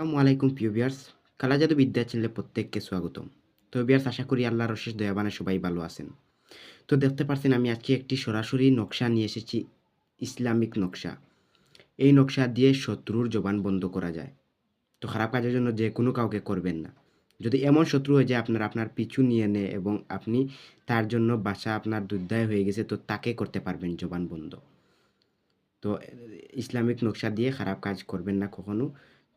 আসসালামু আলাইকুম প্রিয় বিয়ার্স কালা জাদু বিদ্যা চ্যানেলে প্রত্যেককে স্বাগতম। তো বিয়ার্স আশা করি আল্লাহর অশেষ দয়াবানে সবাই ভালো আছেন। তো দেখতে পাচ্ছেন আমি আজকে একটি সরাসরি নকশা নিয়ে এসেছি, ইসলামিক নকশা। এই নকশা দিয়ে শত্রুর জবান বন্ধ করা যায়। তো খারাপ কাজের জন্য যে কোনো কাউকে করবেন না। যদি এমন শত্রু হয়ে যায়, আপনার আপনার পিছু নিয়ে নেয় এবং আপনি তার জন্য বাসা আপনার দুর্দায় হয়ে গেছে, তো তাকে করতে পারবেন জবান বন্ধ। তো ইসলামিক নকশা দিয়ে খারাপ কাজ করবেন না কখনো।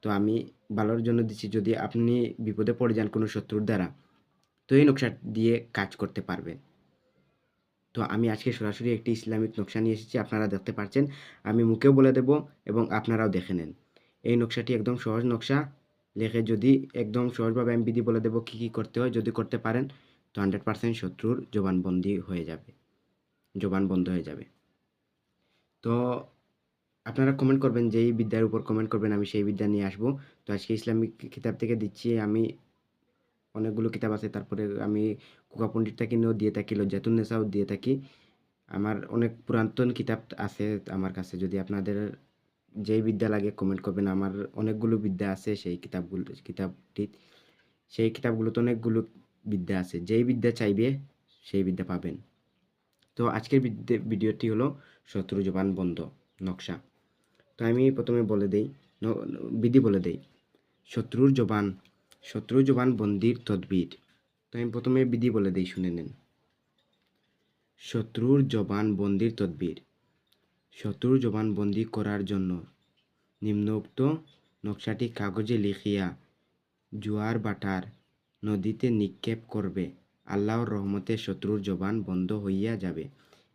তো আমি ভালোর জন্য দিচ্ছি। যদি আপনি বিপদে পড়ে যান কোনো শত্রুর দ্বারা, তো এই নকশা দিয়ে কাজ করতে পারবেন। তো আমি আজকে সরাসরি একটি ইসলামিক নকশা নিয়ে এসেছি, আপনারা দেখতে পাচ্ছেন। আমি মুখেও বলে দেব এবং আপনারাও দেখে নেন। এই নকশাটি একদম সহজ নকশা। লেখে যদি একদম সহজভাবে আমি বিধি বলে দেবো কী কী করতে হয়, যদি করতে পারেন, তো হান্ড্রেড পার্সেন্ট শত্রুর জবানবন্দি হয়ে যাবে। জবান বন্ধ হয়ে যাবে। তো আপনারা কমেন্ট করবেন, যেই বিদ্যার উপর কমেন্ট করবেন, আমি সেই বিদ্যা নিয়ে আসব। তো আজকে ইসলামিক কিতাব থেকে দিচ্ছি, আমি অনেকগুলো কিতাব আছে, তারপরে আমি কুকা পণ্ডিতটা কিনেও দিয়ে থাকি, লজ্জাতুন নেশাও দিয়ে থাকি। আমার অনেক পুরাতন কিতাব আছে আমার কাছে, যদি আপনাদের যেই বিদ্যা লাগে কমেন্ট করবেন, আমার অনেকগুলো বিদ্যা আছে সেই কিতাবগুলো কিতাবটি সেই কিতাবগুলোতে অনেকগুলো বিদ্যা আছে, যেই বিদ্যা চাইবে, সেই বিদ্যা পাবেন। তো আজকের বিদ্যে, ভিডিওটি হলো শত্রু জবান বন্ধ, নকশা। তো আমি প্রথমে বলে দেই বিধি বলে দেই। শত্রুর জবান শত্রুর জবান বন্দির তদবির। তো আমি প্রথমে বিধি বলে দেই, শুনে নেন। শত্রুর জবান বন্দির তদবির। শত্রুর জবান বন্দি করার জন্য নিম্নোক্ত নকশাটি কাগজে লিখিয়া জোয়ার বাটার নদীতে নিক্ষেপ করবে। আল্লাহর রহমতে শত্রুর জবান বন্ধ হইয়া যাবে।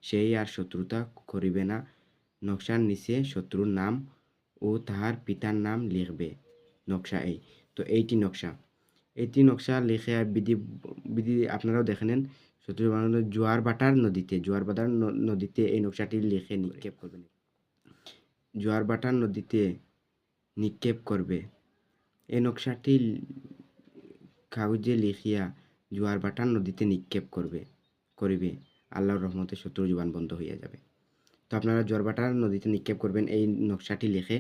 সেই আর শত্রুতা করিবে না। নকশার নিচে শত্রুর নাম ও তাহার পিতার নাম লিখবে। নকশা এই। তো এইটি নকশা। এইটি নকশা লিখে বিধি বিধি আপনারাও দেখে নেন। শত্রু জোয়ার বাটার নদীতে, জোয়ার বাটার নদীতে এই নকশাটি লিখে নিক্ষেপ করবেন জোয়ার বাটার নদীতে নিক্ষেপ করবে। এই নকশাটি কাগজে লিখিয়া জোয়ার বাটার নদীতে নিক্ষেপ করবে, করিবে। আল্লাহর রহমতে শত্রু জবান বন্ধ হইয়া যাবে। তো আপনারা জোয়ারবাটার নদীতে নিক্ষেপ করবেন, এই নকশাটি লিখে।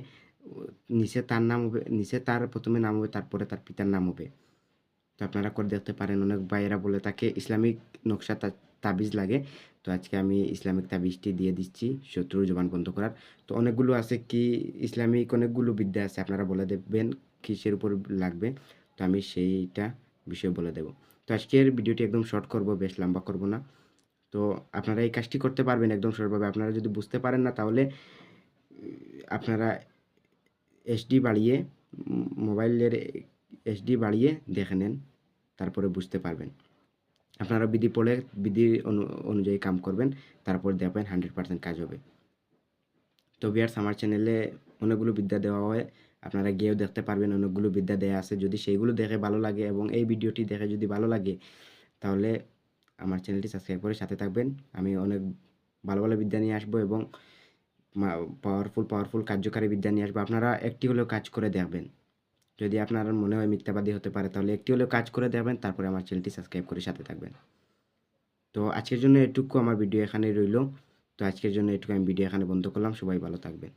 নিচে তার নাম হবে, নিচে তার প্রথমে নাম হবে, তারপরে তার পিতার নাম হবে। তো আপনারা করে দেখতে পারেন, অনেক ভাইয়েরা বলে তাকে ইসলামিক নকশা তাবিজ লাগে। তো আজকে আমি ইসলামিক তাবিজটি দিয়ে দিচ্ছি, শত্রুর জবান বন্ধ করার। তো অনেকগুলো আছে কি, ইসলামিক অনেকগুলো বিদ্যা আছে, আপনারা বলে দেবেন কিসের উপর লাগবে। তো আমি সেইটা বিষয় বলে দেব। তো আজকের ভিডিওটি একদম শর্ট করব, বেশ লম্বা করব না। তো আপনারা এই কাজটি করতে পারবেন একদম সরলভাবে। আপনারা যদি বুঝতে পারেন না, তাহলে আপনারা এসডি বাড়িয়ে মোবাইলের এসডি বাড়িয়ে দেখে নেন, তারপরে বুঝতে পারবেন। আপনারা বিধি পড়ে, বিধি অনু- অনুযায়ী কাম করবেন, তারপর দেখবেন হান্ড্রেড পার্সেন্ট কাজ হবে। তো বিয়ার্স আমার চ্যানেলে অনেকগুলো বিদ্যা দেওয়া হয়, আপনারা গিয়েও দেখতে পারবেন অনেকগুলো বিদ্যা দেওয়া আছে। যদি সেইগুলো দেখে ভালো লাগে এবং এই ভিডিওটি দেখে যদি ভালো লাগে, তাহলে আমার চ্যানেলটি সাবস্ক্রাইব করে সাথে থাকবেন। আমি অনেক ভালো ভালো বিদ্যা নিয়ে আসব এবং পাওয়ারফুল পাওয়ারফুল কার্যকারী বিদ্যা নিয়ে আসব। আপনারা একটি হলেও কাজ করে দেখবেন। যদি আপনার মনে হয় মিথ্যাবাদী হতে পারে, তাহলে একটি হলেও কাজ করে দেখবেন, তারপরে আমার চ্যানেলটি সাবস্ক্রাইব করে সাথে থাকবেন। তো আজকের জন্য এটুকু আমার ভিডিও এখানে রইল। তো আজকের জন্য এটুকু আমি ভিডিও এখানে বন্ধ করলাম। সবাই ভালো থাকবেন।